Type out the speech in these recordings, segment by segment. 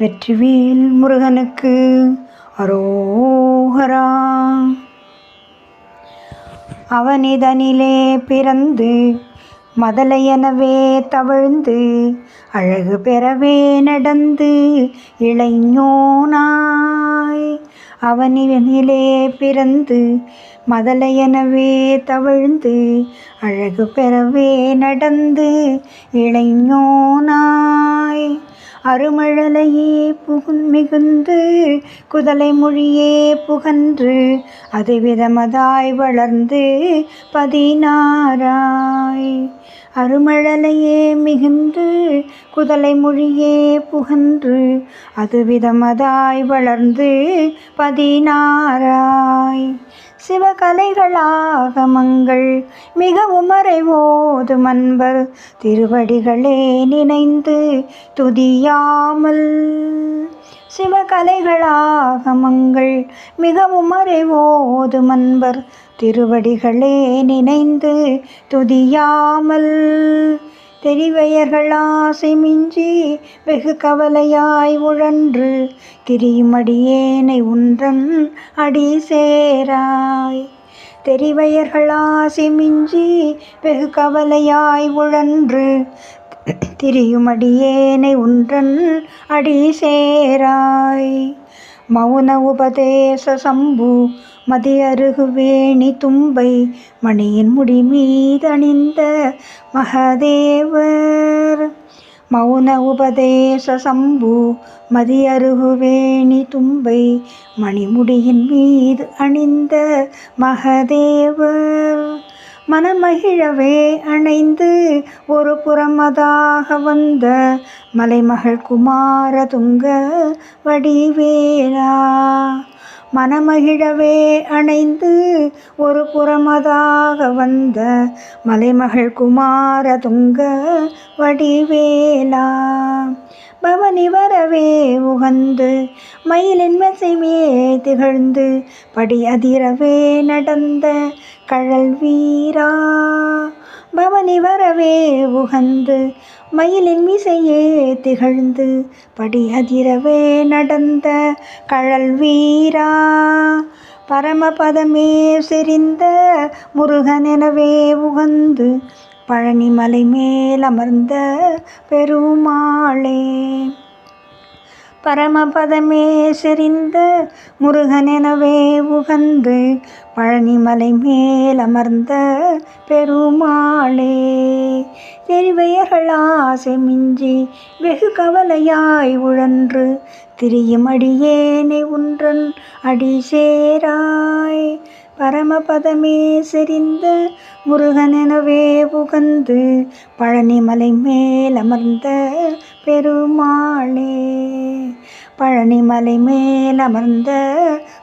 வெற்றிவேல் முருகனுக்கு அரோகரா. அவனிதனிலே பிறந்து மதலையனவே தவழ்ந்து அழகு பெறவே நடந்து இளைஞோனாய். அவனிவனிலே பிறந்து மதலையனவே தவழ்ந்து அழகு பெறவே நடந்து இளைஞோனாய். அருமழலையே புகுன் மிகுந்து குதலை மொழியே புகன்று அதுவிதமதாய் வளர்ந்து பதினாராய் அருமழலையே மிகுந்து குதலை மொழியே புகன்று அதுவிதமதாய் வளர்ந்து பதினாராய் கலைகளாகமங்கள் மிகவும் மறைவோது மன்பர். திருவடிகளே நினைந்து துதியாமல். சிவகலைகளாகமங்கள் மிகவும் மறைவோது மன்பர். திருவடிகளே நினைந்து துதியாமல். தெரிவையர்கள் ஆசை மிஞ்சி வெகு கவலையாய் உழன்று கிரியுமடியேனை உன்றன் அடி சேராய். தெரிவையர்கள் ஆசை மிஞ்சி வெகு கவலையாய் உழன்று திரியுமடியேனை உன்றன் அடி சேராய். மௌன உபதேச சம்பு மதி அருகுவேணி தும்பை மணியின் முடி மீதணிந்த மகதேவர். மௌன உபதேச சம்பு மதி அருகுவேணி தும்பை மணிமுடியின் மீது அணிந்த மகதேவர். மனமகிழவே அணைந்து ஒரு புறமதாக வந்த மலைமகள் குமார துங்க வடிவேலா. மனமகிழவே அணைந்து ஒரு புறமதாக வந்த மலைமகள் குமார துங்க வடிவேலா. பவனி வரவே உகந்து மயிலின் மெசைமே திகழ்ந்து படி அதிரவே நடந்த கழல் வீரா. பவனி வரவே உகந்து மயிலின் மிசையே திகழ்ந்து படி அதிரவே நடந்த கழல் வீரா. பரமபதமே செறிந்த முருகனெனவே உகந்து பழனிமலை மேல் அமர்ந்த பெருமாளே. பரமபதமே செறிந்த முருகனெனவே உகந்து பழனிமலை மேல் அமர்ந்த பெருமாளே. தெரிவையர்கள் ஆசை மிஞ்சி வெகு கவலையாய் உழன்று திரியும் அடியேனை உன்றன் அடி சேராய் பரமபதமே செறிந்த முருகனெனவே புகந்து பழனிமலை மேல் அமர்ந்த பெருமாளே. பழனிமலை மேல் அமர்ந்த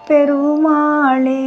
பெருமாளே.